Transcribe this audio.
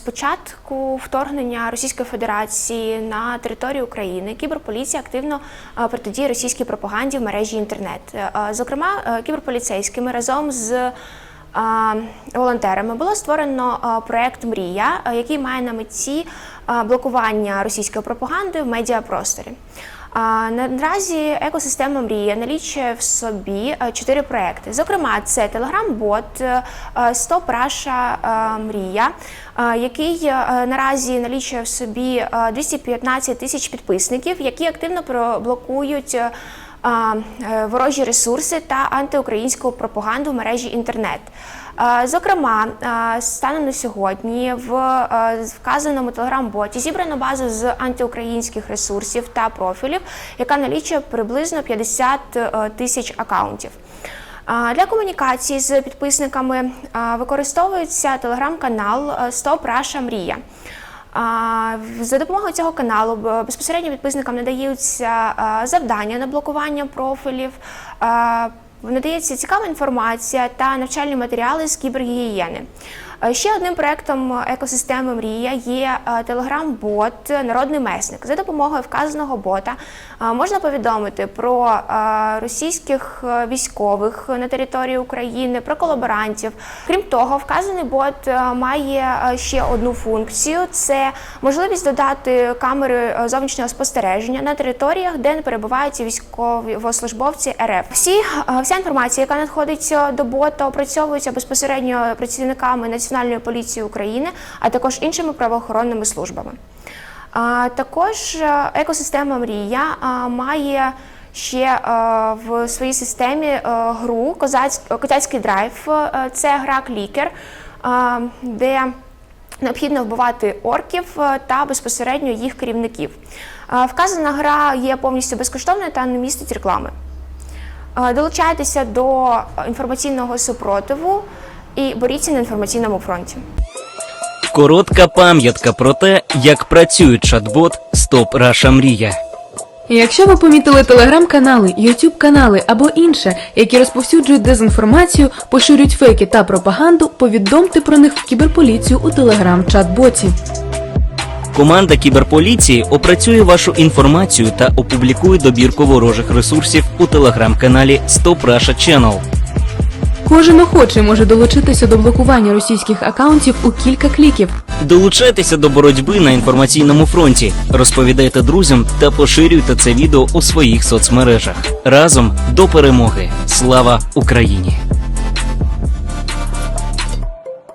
З початку вторгнення Російської Федерації на територію України кіберполіція активно е, протидіє російській пропаганді в мережі інтернет. Е, Зокрема, е, кіберполіцейськими разом з волонтерами було створено проект Мрія, який має на меті блокування російської пропаганди в медіапросторі. Наразі екосистема Мрія налічує в собі е, чотири проекти. Зокрема, це телеграм-бот, е, е, Стоп Раша Мрія, який наразі налічує в собі е, 215 тисяч підписників, які активно проблокують. Е, Ворожі ресурси та антиукраїнську пропаганду в мережі інтернет. Зокрема, станом на сьогодні в е, вказаному телеграм-боті зібрано базу з антиукраїнських ресурсів та профілів, яка налічує приблизно 50 е, тисяч акаунтів. Для комунікації з підписниками використовується телеграм-канал Стоп Раша Мрія. За допомогою цього каналу безпосередньо підписникам надаються завдання на блокування профілів, надається цікава інформація та навчальні матеріали з кібергігієни. Е, Ще одним проектом екосистеми Мрія є е, телеграм-бот Народний месник. За допомогою вказаного бота е, можна повідомити про е, російських е, військових на території України, про колаборантів. Крім того, вказаний бот е, має е, ще одну функцію: це можливість додати камери е, зовнішнього спостереження на територіях, де не перебувають військовослужбовці РФ. Всі е, вся інформація, яка надходить е, до бота, опрацьовується безпосередньо працівниками Національної поліції України, а також іншими правоохоронними службами. Також е, екосистема Мрія має ще е, в своїй системі е, гру «Козаць- Котяцький драйв. Це гра клікер, де необхідно вбивати орків та безпосередньо їх керівників. Вказана гра є повністю безкоштовною та не містить реклами. Долучайтеся до інформаційного супротиву і боріться на інформаційному фронті. Коротка пам'ятка про те, як працює чат-бот Стоп Раша Мрія. Якщо ви помітили телеграм-канали, ютуб канали або інше, які розповсюджують дезінформацію, поширюють фейки та пропаганду, повідомте про них в кіберполіцію у телеграм-чат-боті. Команда кіберполіції опрацює вашу інформацію та опублікує добірку ворожих ресурсів у телеграм-каналі Stop Russia Channel. Кожен охочий може долучитися до блокування російських акаунтів у кілька кліків. Долучайтеся до боротьби на інформаційному фронті, розповідайте друзям та поширюйте це відео у своїх соцмережах. Разом до перемоги! Слава Україні!